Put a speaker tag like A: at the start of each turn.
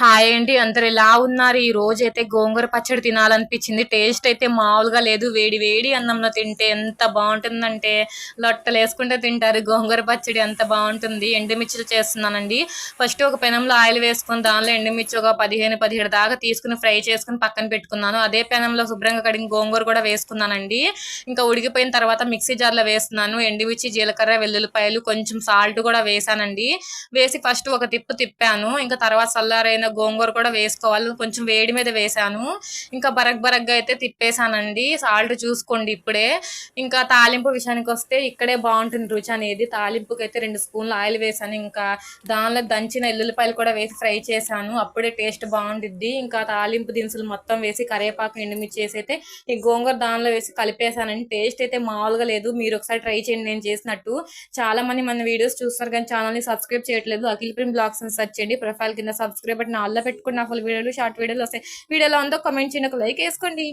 A: Hi ఏంటి అందరు ఎలా ఉన్నారు? ఈ రోజు అయితే గోంగూర పచ్చడి తినాలనిపించింది. టేస్ట్ అయితే మామూలుగా లేదు. వేడి వేడి అన్నంలో తింటే ఎంత బాగుంటుందంటే లొట్టలు వేసుకుంటే తింటారు. గోంగూర పచ్చడి ఎంత బాగుంటుంది. ఎండుమిర్చిలు చేస్తున్నానండి. ఫస్ట్ ఒక పెనంలో ఆయిల్ వేసుకుని దానిలో ఎండుమిర్చి ఒక పదిహేను పదిహేడు దాకా తీసుకుని ఫ్రై చేసుకుని పక్కన పెట్టుకున్నాను. అదే పెనంలో శుభ్రంగా కడిగిన గోంగూర కూడా వేసుకున్నానండి. ఇంకా ఉడికిపోయిన తర్వాత మిక్సీ జార్లో వేస్తున్నాను. ఎండుమిర్చి జీలకర్ర వెల్లుల్లిపాయలు కొంచెం సాల్ట్ కూడా వేసానండి వేసి ఫస్ట్ ఒక తిప్పు తిప్పాను. ఇంకా తర్వాత చల్లారైన గోంగూర కూడా వేసుకోవాలి. కొంచెం వేడి మీద వేసాను. ఇంకా బరక్ బరగ్గా అయితే తిప్పేసానండి. సాల్ట్ చూసుకోండి ఇప్పుడే. ఇంకా తాలింపు విషయానికి వస్తే ఇక్కడే బాగుంటుంది రుచి అనేది. తాలింపుకి అయితే రెండు స్పూన్లు ఆయిల్ వేసాను. ఇంకా దానిలో దంచిన ఎల్లుల్లిపాయలు కూడా వేసి ఫ్రై చేశాను. అప్పుడే టేస్ట్ బాగుంటుంది ఇంకా తాలింపు దినుసులు మొత్తం వేసి కరివేపాకు ఎండుమిర్చి వేసి అయితే ఈ గోంగూర దానిలో వేసి కలిపేసానండి. టేస్ట్ అయితే మామూలుగా లేదు. మీరు ఒకసారి ట్రై చేయండి. నేను చేసినట్టు. చాలా మంది మన వీడియోస్ చూస్తారు కానీ ఛానల్ని సబ్స్క్రైబ్ చేయట్లేదు. అఖిల్ ప్రిమ్ బ్లాగ్స్ సర్చ్ చేయండి. ప్రొఫైల్ కింద సబ్స్క్రైబ్ నా అల్ల పెట్టుకుని నా ఫుల్ వీడియోలు షార్ట్ వీడియోలు వస్తాయి. వీడియోలో అందరూ కమెంట్ చేయండి. ఒక లైక్ వేసుకోండి.